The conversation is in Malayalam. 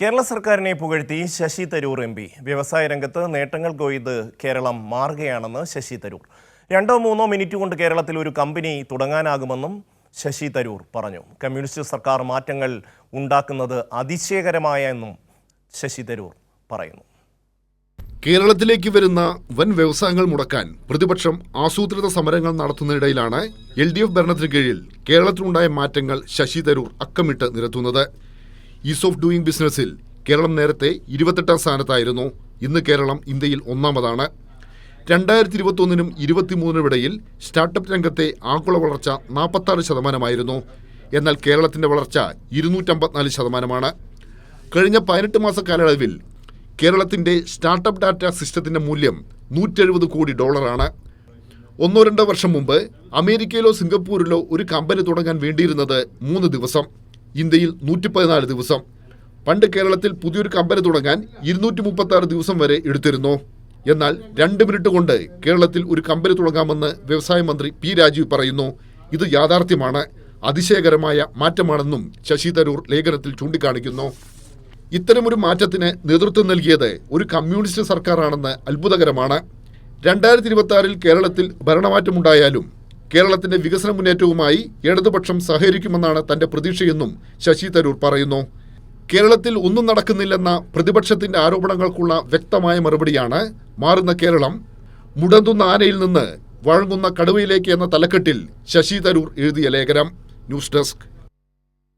കേരള സർക്കാരിനെ പുകഴ്ത്തി ശശി തരൂർ എം പി. വ്യവസായ രംഗത്ത് നേട്ടങ്ങൾ കൊയ്ത് കേരളം മാറുകയാണെന്ന് ശശി തരൂർ. രണ്ടോ മൂന്നോ മിനിറ്റ് കൊണ്ട് കേരളത്തിൽ ഒരു കമ്പനി തുടങ്ങാനാകുമെന്നും ശശി തരൂർ പറഞ്ഞു. കമ്മ്യൂണിസ്റ്റ് സർക്കാർ മാറ്റങ്ങൾ ഉണ്ടാക്കുന്നത് അതിശയകരമായ എന്നും ശശി തരൂർ പറയുന്നു. കേരളത്തിലേക്ക് വരുന്ന വൻ വ്യവസായങ്ങൾ മുടക്കാൻ പ്രതിപക്ഷം ആസൂത്രിത സമരങ്ങൾ നടത്തുന്നതിനിടയിലാണ് എൽ ഡി എഫ് ഭരണത്തിന് കീഴിൽ കേരളത്തിലുണ്ടായ മാറ്റങ്ങൾ ശശി തരൂർ അക്കമിട്ട് നിരത്തുന്നത്. ഈസ് ഓഫ് ഡൂയിങ് ബിസിനസ്സിൽ കേരളം നേരത്തെ ഇരുപത്തെട്ടാം സ്ഥാനത്തായിരുന്നു. ഇന്ന് കേരളം ഇന്ത്യയിൽ ഒന്നാമതാണ്. രണ്ടായിരത്തി ഇരുപത്തൊന്നിനും ഇരുപത്തിമൂന്നിനും ഇടയിൽ സ്റ്റാർട്ടപ്പ് രംഗത്തെ ആഗോള വളർച്ച നാൽപ്പത്താറ് ശതമാനമായിരുന്നു. എന്നാൽ കേരളത്തിന്റെ വളർച്ച ഇരുന്നൂറ്റമ്പത്തിനാല് ശതമാനമാണ്. കഴിഞ്ഞ പതിനെട്ട് മാസ കാലയളവിൽ കേരളത്തിന്റെ സ്റ്റാർട്ടപ്പ് ഡാറ്റ സിസ്റ്റത്തിന്റെ മൂല്യം നൂറ്റെഴുപത് കോടി ഡോളറാണ്. ഒന്നോ രണ്ടോ വർഷം മുമ്പ് അമേരിക്കയിലോ സിംഗപ്പൂരിലോ ഒരു കമ്പനി തുടങ്ങാൻ വേണ്ടിയിരുന്നത് മൂന്ന് ദിവസം. ഇന്ത്യയിൽ നൂറ്റി പതിനാല് ദിവസം. പണ്ട് കേരളത്തിൽ പുതിയൊരു കമ്പനി തുടങ്ങാൻ ഇരുന്നൂറ്റി മുപ്പത്തി ആറ് ദിവസം വരെ എടുത്തിരുന്നു. എന്നാൽ രണ്ട് മിനിറ്റ് കൊണ്ട് കേരളത്തിൽ ഒരു കമ്പനി തുടങ്ങാമെന്ന് വ്യവസായ മന്ത്രി പി രാജീവ് പറയുന്നു. ഇത് യാഥാർത്ഥ്യമാണ്. അതിശയകരമായ മാറ്റമാണെന്നും ശശി തരൂർ ലേഖനത്തിൽ ചൂണ്ടിക്കാണിക്കുന്നു. ഇത്തരമൊരു മാറ്റത്തിന് നേതൃത്വം നൽകിയത് ഒരു കമ്മ്യൂണിസ്റ്റ് സർക്കാരാണെന്ന് അത്ഭുതകരമാണ്. രണ്ടായിരത്തി ഇരുപത്തി കേരളത്തിൽ ഭരണമാറ്റമുണ്ടായാലും കേരളത്തിന്റെ വികസന മുന്നേറ്റവുമായി ഇടതുപക്ഷം സഹകരിക്കുമെന്നാണ് തന്റെ പ്രതീക്ഷയെന്നും ശശി തരൂർ പറയുന്നു. കേരളത്തിൽ ഒന്നും നടക്കുന്നില്ലെന്ന പ്രതിപക്ഷത്തിന്റെ ആരോപണങ്ങൾക്കുള്ള വ്യക്തമായ മറുപടിയാണ് മാറുന്ന കേരളം. മുടന്തുന്ന ആനയിൽ നിന്ന് വഴങ്ങുന്ന കടുവയിലേക്ക് എന്ന തലക്കെട്ടിൽ ശശി തരൂർ എഴുതിയ ലേഖനം. News desk.